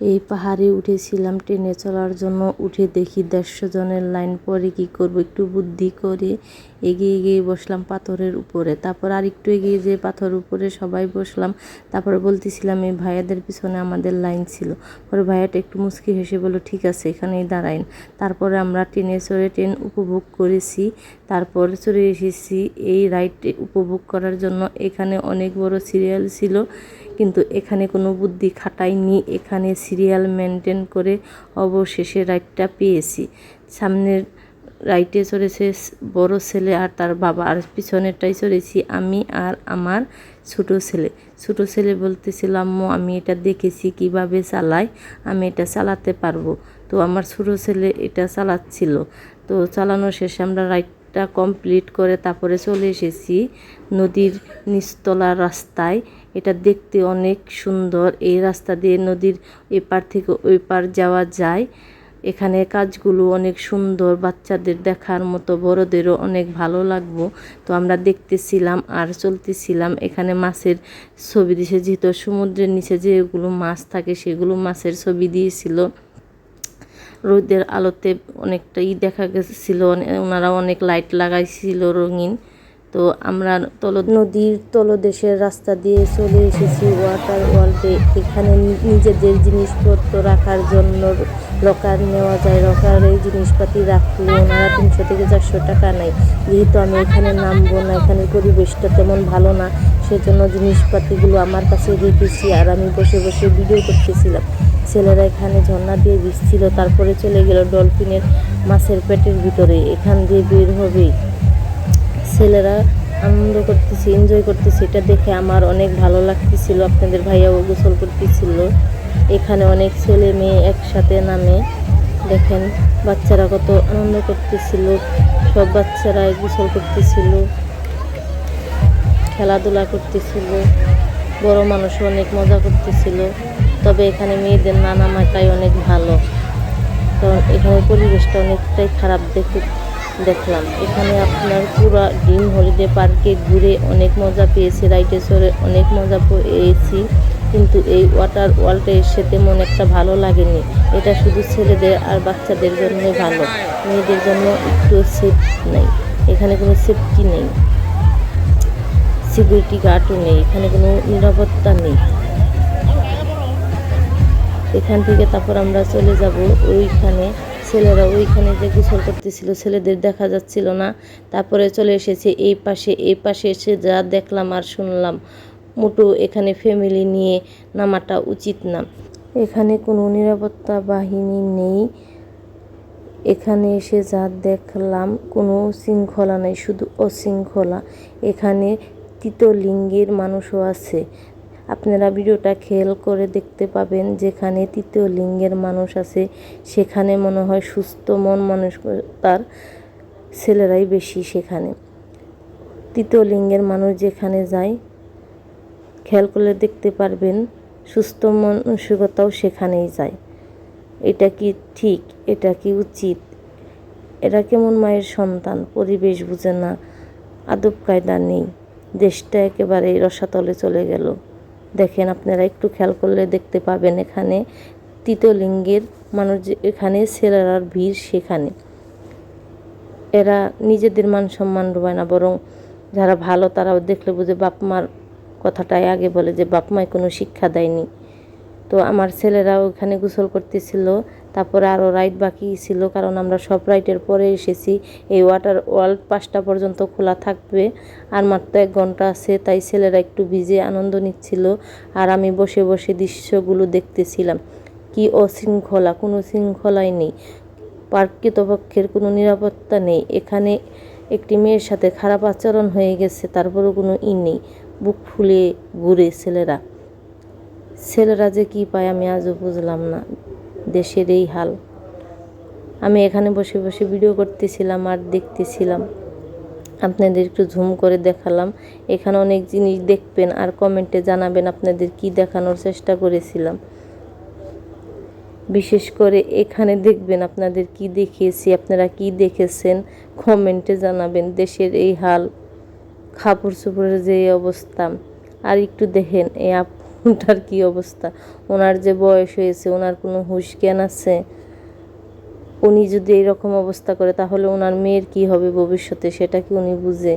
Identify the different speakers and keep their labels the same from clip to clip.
Speaker 1: এই পাহাড়ে উঠেছিলাম, ট্রেনে চলার জন্য উঠে দেখি দেড়শো জনের লাইন পরে কি করব, একটু বুদ্ধি করে এগিয়ে এগিয়ে বসলাম পাথরের উপরে। তারপর আর একটু এগিয়ে যেয়ে পাথর উপরে সবাই বসলাম। তারপরে বলতেছিলাম, এই ভাইয়াদের পিছনে আমাদের লাইন ছিল। পরে ভাইয়াটা একটু মুচকি হেসে বলল, ঠিক আছে, এখানেই দাঁড়াইন। তারপরে আমরা ট্রেনে চড়ে ট্রেন উপভোগ করেছি। তারপর চলে এসেছি এই রাইড উপভোগ করার জন্য। এখানে অনেক বড় সিরিয়াল ছিল। কিন্তু এখানে কোনো বুদ্ধি খাটাইনি এখানে সিরিয়াল মেনটেন করে অবশেষে রাইডটা পেয়েছি। সামনের রাইটে চড়েছে বড় ছেলে আর তার বাবা। আর পিছনেরটাই চড়েছি আমি আর আমার ছোট ছেলে। ছোট ছেলে বলতেছিল, আম্মু, আমি এটা দেখেছি কীভাবে চালাই আমি এটা চালাতে পারব। তো আমার ছোট ছেলে এটা চালাচ্ছিল। তো চালানো শেষে আমরা রাইডটা কমপ্লিট করে তারপরে চলে এসেছি নদীর নিচতলা রাস্তায়। এটা দেখতে অনেক সুন্দর। এই রাস্তা দিয়ে নদীর এপার থেকে ওই পার যাওয়া যায়। এখানে কাজগুলো অনেক সুন্দর। বাচ্চাদের দেখার মতো, বড়দেরও অনেক ভালো লাগবো। তো আমরা দেখতেছিলাম আর চলতেছিলাম। এখানে মাছের ছবি দিয়েছে যেহেতু সমুদ্রের নিচে যেগুলো মাছ থাকে সেগুলো মাছের ছবি দিয়েছিল। রোদের আলোতে অনেকটাই দেখা গেছিল। ওনারা অনেক লাইট লাগাইছিল রঙিন। তো আমরা তল নদীর তলদেশের রাস্তা দিয়ে চলে এসেছি ওয়াটার ওয়ার্ল্ডে। এখানে নিজেদের জিনিসপত্র রাখার জন্য লকার নেওয়া যায়। এই জিনিসপাতি রাখলে ওনারা তিনশো থেকে চারশো টাকা নেয়। যেহেতু আমি এখানে নামবো না, এখানে পরিবেশটা তেমন ভালো না, সেজন্য জিনিসপাতিগুলো আমার কাছে রেখেছি আর আমি বসে বসে ভিডিও করতেছিলাম। ছেলেরা এখানে ঝর্ণা দিয়ে ভিজছিল, তারপরে চলে গেল ডলফিনের মাছের পেটের ভিতরে। এখান দিয়ে বের হবে। ছেলেরা আনন্দ করতেছি এনজয় করতেছি, এটা দেখে আমার অনেক ভালো লাগতেছিল, আপনাদের ভাইয়াও গোসল করতেছিল। এখানে অনেক ছেলে মেয়ে একসাথে নামে, দেখেন, বাচ্চারা কত আনন্দ করতেছিল, সব বাচ্চারা গোসল করতেছিল, খেলাধুলা করতেছিল, বড় মানুষও অনেক মজা করতেছিল, তবে এখানে মেয়েদের নানা মাটাই অনেক ভালো, কারণ এখানে পরিবেশটা অনেকটাই খারাপ দেখে দেখলাম। এখানে আপনার পুরো ড্রিম হলিডে পার্কে ঘুরে অনেক মজা পেয়েছি রাইডে চড়ে অনেক মজা পেয়েছি, কিন্তু এই ওয়াটার ওয়ার্ল্ডে এসে তেমন একটা ভালো লাগেনি। এটা শুধু ছেলেদের আর বাচ্চাদের জন্যই ভালো, মেয়েদের জন্য একটু সেফ নেই। এখানে কোনো সেফটি নেই। সিকিউরিটি গার্ডও নেই। এখানে কোনো নিরাপত্তা নেই। এখান থেকে তারপর আমরা চলে যাব ওইখানে ছেলেরা ওইখানে যে গোসল করতেছিল, ছেলেদের দেখা যাচ্ছিল না। তারপরে চলে এসেছে এই পাশে এই পাশে এসে যা দেখলাম আর শুনলাম, মোটো এখানে ফ্যামিলি নিয়ে নামাটা উচিত না। এখানে কোনো নিরাপত্তা বাহিনী নেই। এখানে এসে যা দেখলাম, কোনো শৃঙ্খলা নেই, শুধু অশৃঙ্খলা। এখানে তৃতীয় মানুষও আছে। আপনারা ভিডিওটা খেয়াল করে দেখতে পাবেন যেখানে তৃতীয় লিঙ্গের মানুষ আছে। সেখানে মনে হয় সুস্থ, মন মানুষ তার ছেলেরাই বেশি সেখানে। তৃতীয় লিঙ্গের মানুষ যেখানে যায়, খেয়াল করলে দেখতে পারবেন, সুস্থ মানসিকতাও সেখানেই যায়। এটা কি ঠিক? এটা কি উচিত? এরা কেমন মায়ের সন্তান? পরিবেশ বুঝে না। আদব কায়দা নেই। দেশটা একেবারে রসাতলে চলে গেল। দেখেন আপনারা একটু খেয়াল করলে দেখতে পাবেন এখানে তৃতীয় লিঙ্গের মানুষ এখানে ছেলেরার ভিড় সেখানে। এরা নিজেদের মান সম্মান ডোবায় না, বরং যারা ভালো তারাও দেখলে বুঝে বাপ মার কথাটাই আগে বলে যে বাপ মায় কোনো শিক্ষা দেয়নি। তো আমার ছেলেরাও ওখানে গোসল করতেছিল তারপরে আরও রাইড বাকি ছিল, কারণ আমরা সব রাইডের পরে এসেছি। এই ওয়াটার ওয়ার্ল্ড পাঁচটা পর্যন্ত খোলা থাকবে। আর মাত্র এক ঘণ্টা আছে, তাই ছেলেরা একটু ভিজে আনন্দ নিচ্ছিল। আর আমি বসে বসে দৃশ্যগুলো দেখতেছিলাম। কি অশৃঙ্খলা, কোনো শৃঙ্খলাই নেই। পার্ক কৃতপক্ষের কোনো নিরাপত্তা নেই। এখানে একটি মেয়ের সাথে খারাপ আচরণ হয়ে গেছে, তারপরেও কোনো ই নেই। বুক ফুলে ঘুরে ছেলেরা। ছেলেরা যে কী পায় আমি আজও বুঝলাম না। দেশের এই হাল। আমি এখানে বসে বসে ভিডিও করতেছিলাম আর দেখতেছিলাম। আপনাদের একটু ঝুম করে দেখালাম। এখানে অনেক জিনিস দেখবেন আর কমেন্টে জানাবেন আপনাদের কি দেখানোর চেষ্টা করেছিলাম। বিশেষ করে এখানে দেখবেন আপনাদের কি দেখিয়েছি, আপনারা কি দেখেছেন কমেন্টে জানাবেন দেশের এই হাল কাপড় চোপড়ের যে অবস্থা। আর একটু দেখেন, এই বোনটার কি অবস্থা? ওনার যে বয়স হয়েছে, ওনার কোনো হুশ জ্ঞান আছে? উনি যদি এরকম অবস্থা করে, তাহলে ওনার মেয়ের কি হবে ভবিষ্যতে? সেটা কি উনি বুঝে?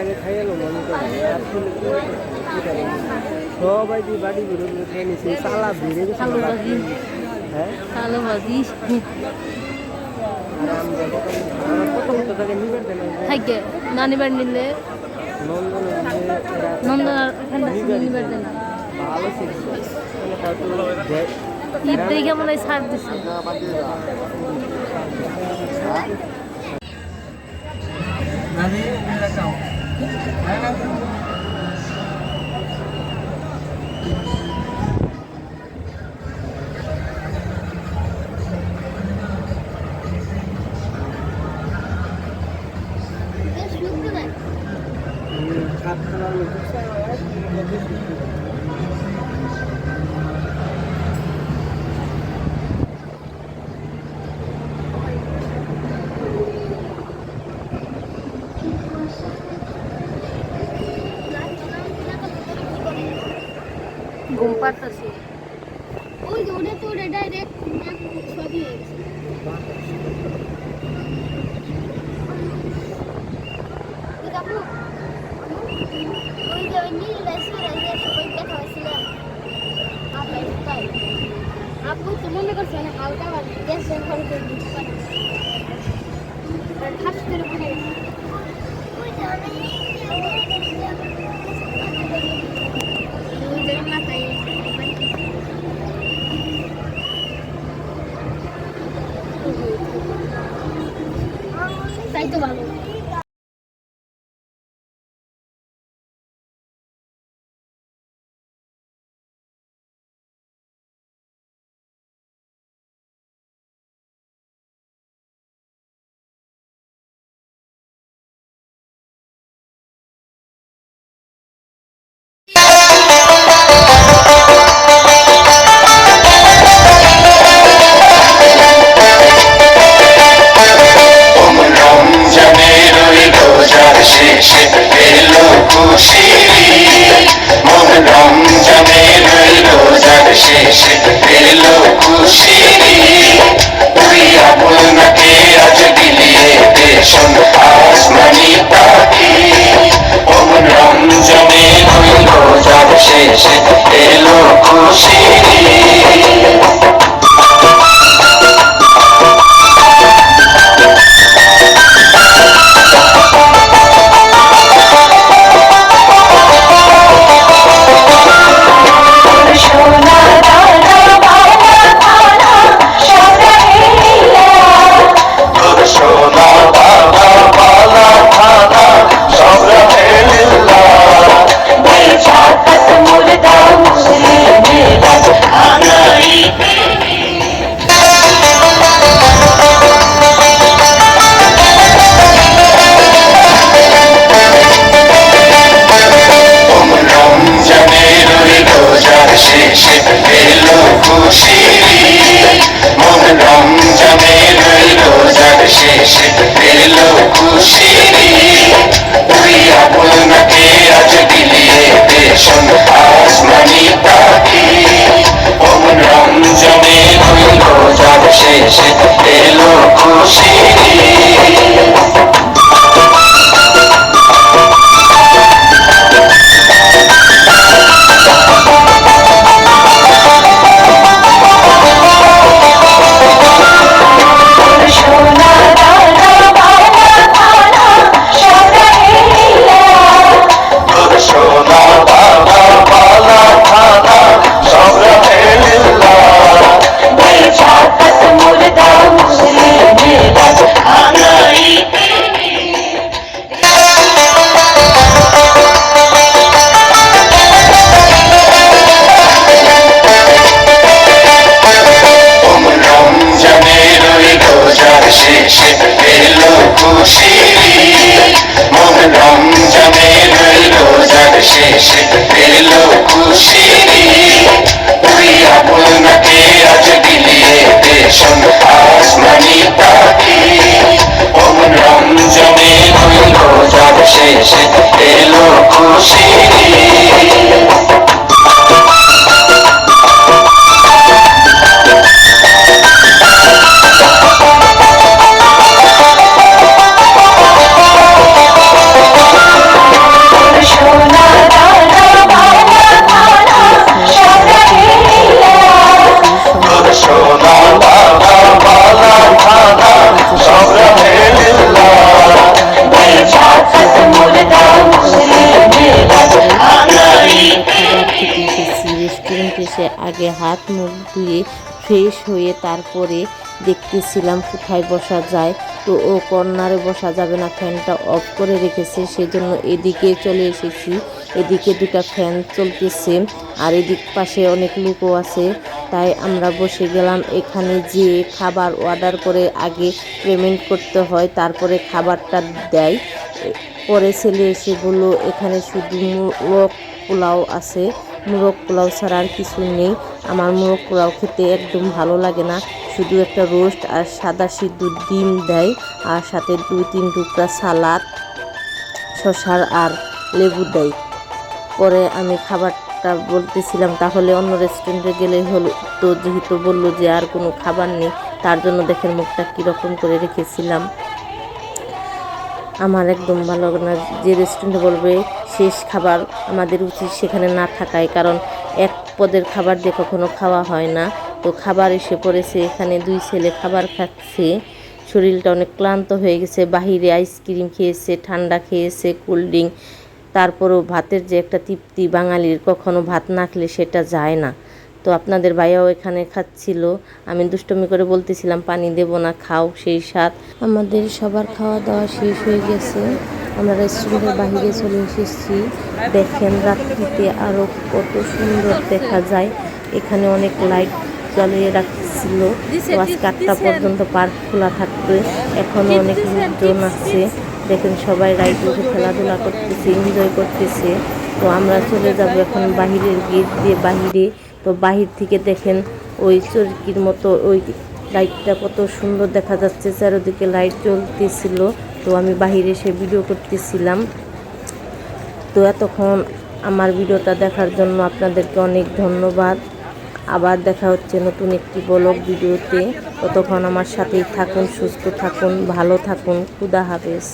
Speaker 2: আগে খাই এলো মনে করি সবাই দিয়ে বাড়ি ঘুরে ঘুরে খেয়ে চালা বেড়ে গেছে
Speaker 1: কালো ভাজি।
Speaker 2: হ্যাঁ?
Speaker 1: ভাজি। থাকে নানিবার নিলে।
Speaker 2: নন্দন
Speaker 1: নিবার
Speaker 2: ভালো শিখছে
Speaker 1: ঈদ দেখে মনে হয় ছাড় দিছে। Thank you.
Speaker 3: ওই যে সবাই দেখা হয়েছিলাম আপনার তাই। আপু তো মনে করছে না হালকা আমার গ্যাসের ঘরে তো দিতে পারি ঠাস করে পড়ে গেছে।
Speaker 4: Yeah. রোজার শেষে এলো
Speaker 1: ফ্রেশ হয়ে তারপরে দেখতেছিলাম কোথায় বসা যায়। তো ও কর্নারে বসা যাবে না, ফ্যানটা অফ করে রেখেছে, সেজন্য এদিকে চলে এসেছি। এদিকে দুটো ফ্যান চলতেছে, আর এদিক পাশে অনেক লোকও আছে। তাই আমরা বসে গেলাম এখানে যে খাবার অর্ডার করে আগে পেমেন্ট করতে হয়, তারপরে খাবারটা দেয়। পরে ছেলে এসে বলল, এখানে শুধু পোলাও আছে। মোরগ পোলাও ছাড়া আর কিছু নেই। আমার মোরগ পোলাও খেতে একদম ভালো লাগে না। শুধু একটা রোস্ট আর সাদা সিদ্ধ ডিম দেয় আর সাথে দুই, তিন টুকরা সালাদ, শসার আর লেবু দেয়। পরে আমি খাবারটা বলতেছিলাম, তাহলে অন্য রেস্টুরেন্টে গেলে হলো, তো যেহেতু বলল যে আর কোনো খাবার নেই, তার জন্য দেখেন মুখটা কীরকম করে রেখেছিলাম। আমার একদম ভালো লাগে না। যে রেস্টুরেন্টে বলবে শেষ খাবার আমাদের উচিত সেখানে না থাকায় কারণ এক পদের খাবার দিয়ে কখনো খাওয়া হয় না। তো খাবার এসে পড়েছে, এখানে দুই ছেলে খাবার খাচ্ছে। শরীরটা অনেক ক্লান্ত হয়ে গেছে, বাহিরে আইসক্রিম খেয়েছে, ঠান্ডা খেয়েছে কোল্ড ড্রিঙ্ক তারপরেও ভাতের যে একটা তৃপ্তি বাঙালির কখনো ভাত না খেলে সেটা যায় না। তো আপনাদের ভাইয়াও এখানে খাচ্ছিল। আমি দুষ্টমি করে বলতেছিলাম, পানি দেব না, খাও সেই স্বাদ। আমাদের সবার খাওয়া দাওয়া শেষ হয়ে গেছে। আমরা রেস্টুরেন্টের বাইরে চলে এসেছি। দেখেন রাত্রিতে আরও কত সুন্দর দেখা যায়। এখানে অনেক লাইট জ্বালিয়ে রাখছিল। তো আজকে আটটা পর্যন্ত পার্ক খোলা থাকবে। এখনও অনেক লোকজন আছে। দেখেন সবাই রাইড উঠে খেলাধুলা করতেছে এনজয় করতেছে। তো আমরা চলে যাব এখন বাহিরের গেট দিয়ে, বাহিরে তো বাহির থেকে দেখেন ওই চরকির মতো, ওই লাইটটা কত সুন্দর দেখা যাচ্ছে, চারোদিকে লাইট জ্বলতেছিল। তো আমি বাহিরে এসে ভিডিও করতেছিলাম। তো এতক্ষণ আমার ভিডিওটা দেখার জন্য আপনাদেরকে অনেক ধন্যবাদ। আবার দেখা হচ্ছে নতুন একটি ব্লগ ভিডিওতে। ততক্ষণ আমার সাথেই থাকুন, সুস্থ থাকুন, ভালো থাকুন। খুদা হাফেজ।